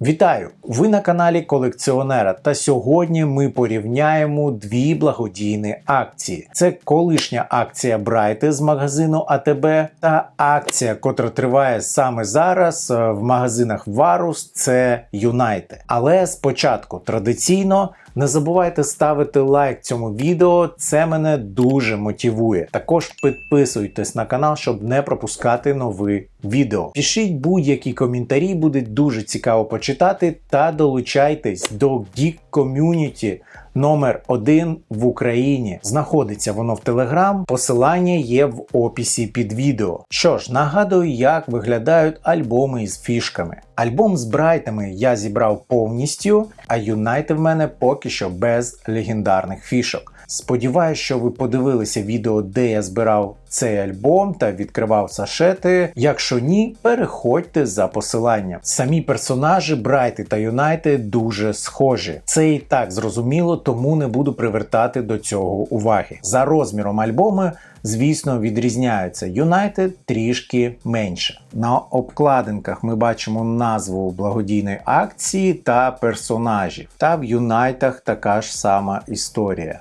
Вітаю! Ви на каналі колекціонера. Та сьогодні ми порівняємо дві благодійні акції: це колишня акція Брайти з магазину АТБ та акція, котра триває саме зараз е, в магазинах Варус. Це Юнайте. Але спочатку традиційно. Не забувайте ставити лайк цьому відео, це мене дуже мотивує. Також підписуйтесь на канал, щоб не пропускати нові відео. Пишіть будь-які коментарі, буде дуже цікаво почитати. Та долучайтесь до Geek Community номер 1 в Україні. Знаходиться воно в Телеграм. Посилання є в описі під відео. Що ж, нагадую, як виглядають альбоми із фішками. Альбом з брайтами я зібрав повністю, а Юнайти в мене поки що без легендарних фішок. Сподіваюсь, що ви подивилися відео, де я збирав цей альбом та відкривав сашети. Якщо ні, переходьте за посиланням. Самі персонажі Брайти та Юнайти дуже схожі. Це і так зрозуміло, тому не буду привертати до цього уваги. За розміром альбому, звісно, відрізняються. Юнайтед трішки менше. На обкладинках ми бачимо назву благодійної акції та персонажів. Та в Юнайтах така ж сама історія.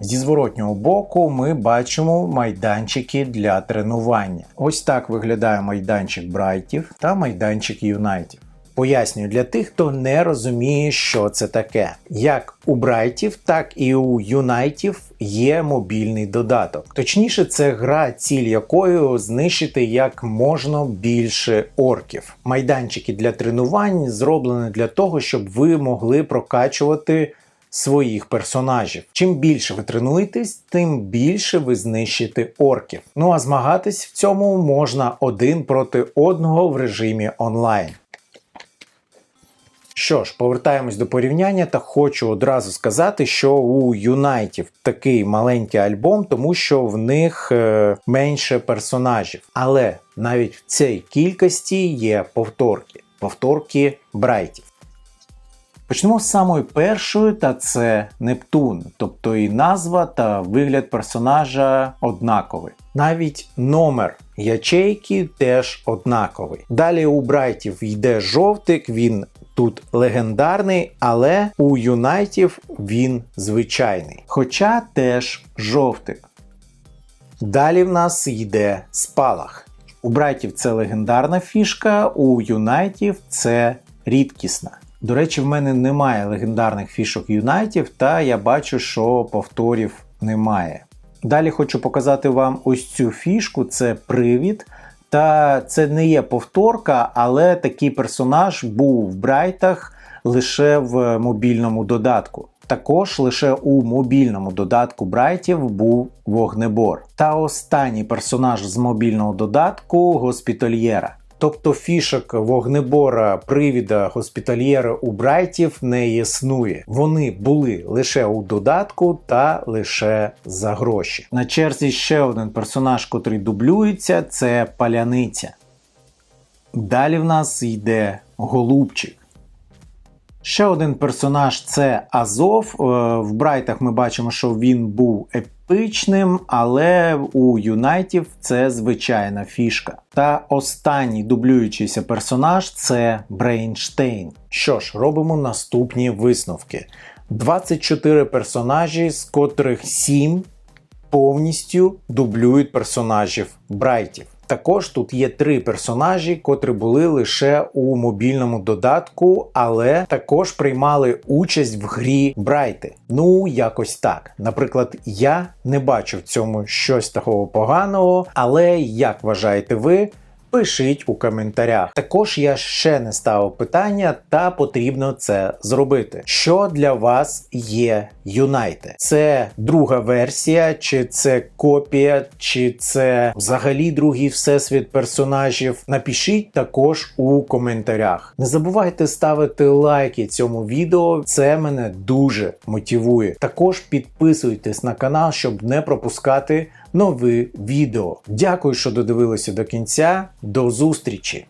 Зі зворотнього боку ми бачимо майданчики для тренування. Ось так виглядає майданчик Брайтів та майданчик Юнайтів. Пояснюю для тих, хто не розуміє, що це таке. Як у Брайтів, так і у Юнайтів є мобільний додаток. Точніше, це гра, ціль якої знищити як можна більше орків. Майданчики для тренувань зроблені для того, щоб ви могли прокачувати своїх персонажів. Чим більше ви тренуєтесь, тим більше ви знищите орків. Ну а змагатись в цьому можна один проти одного в режимі онлайн. Що ж, повертаємось до порівняння, та хочу одразу сказати, що у Юнайтів такий маленький альбом, тому що в них е, менше персонажів. Але навіть в цій кількості є повторки. Повторки Брайтів. Почнемо з самої першої, та це Нептун, тобто і назва та вигляд персонажа однаковий. Навіть номер ячейки теж однаковий. Далі у Брайтів йде жовтик, він тут легендарний, але у Юнайтів він звичайний. Хоча теж жовтик. Далі в нас йде спалах. У Брайтів це легендарна фішка, у Юнайтів це рідкісна. До речі, в мене немає легендарних фішок Юнайтів, та я бачу, що повторів немає. Далі хочу показати вам ось цю фішку: це привід. Та це не є повторка, але такий персонаж був в Брайтах лише в мобільному додатку. Також лише у мобільному додатку Брайтів був вогнебор. Та останній персонаж з мобільного додатку госпітальєра. Тобто фішок вогнебора, привіда госпітальєра у Брайтів не існує. Вони були лише у додатку та лише за гроші. На черзі ще один персонаж, котрий дублюється, це паляниця. Далі в нас йде голубчик. Ще один персонаж це Азов. Е, В Брайтах ми бачимо, що він був епічним, але у Юнайтів це звичайна фішка. Та останній дублюючийся персонаж це Брейнштейн. Що ж, робимо наступні висновки: 24 персонажі, з котрих 7 повністю дублюють персонажів Брайтів. Також тут є три персонажі, котрі були лише у мобільному додатку, але також приймали участь в грі Брайти. Ну, якось так. Наприклад, я не бачу в цьому щось такого поганого, але як вважаєте ви? Пишіть у коментарях. Також я ще не ставив питання, та потрібно це зробити. Що для вас є Юнайте? Це друга версія, чи це копія, чи це взагалі другий всесвіт персонажів? Напишіть також у коментарях. Не забувайте ставити лайки цьому відео, це мене дуже мотивує. Також підписуйтесь на канал, щоб не пропускати нові відео. Дякую, що додивилися до кінця. До зустрічі!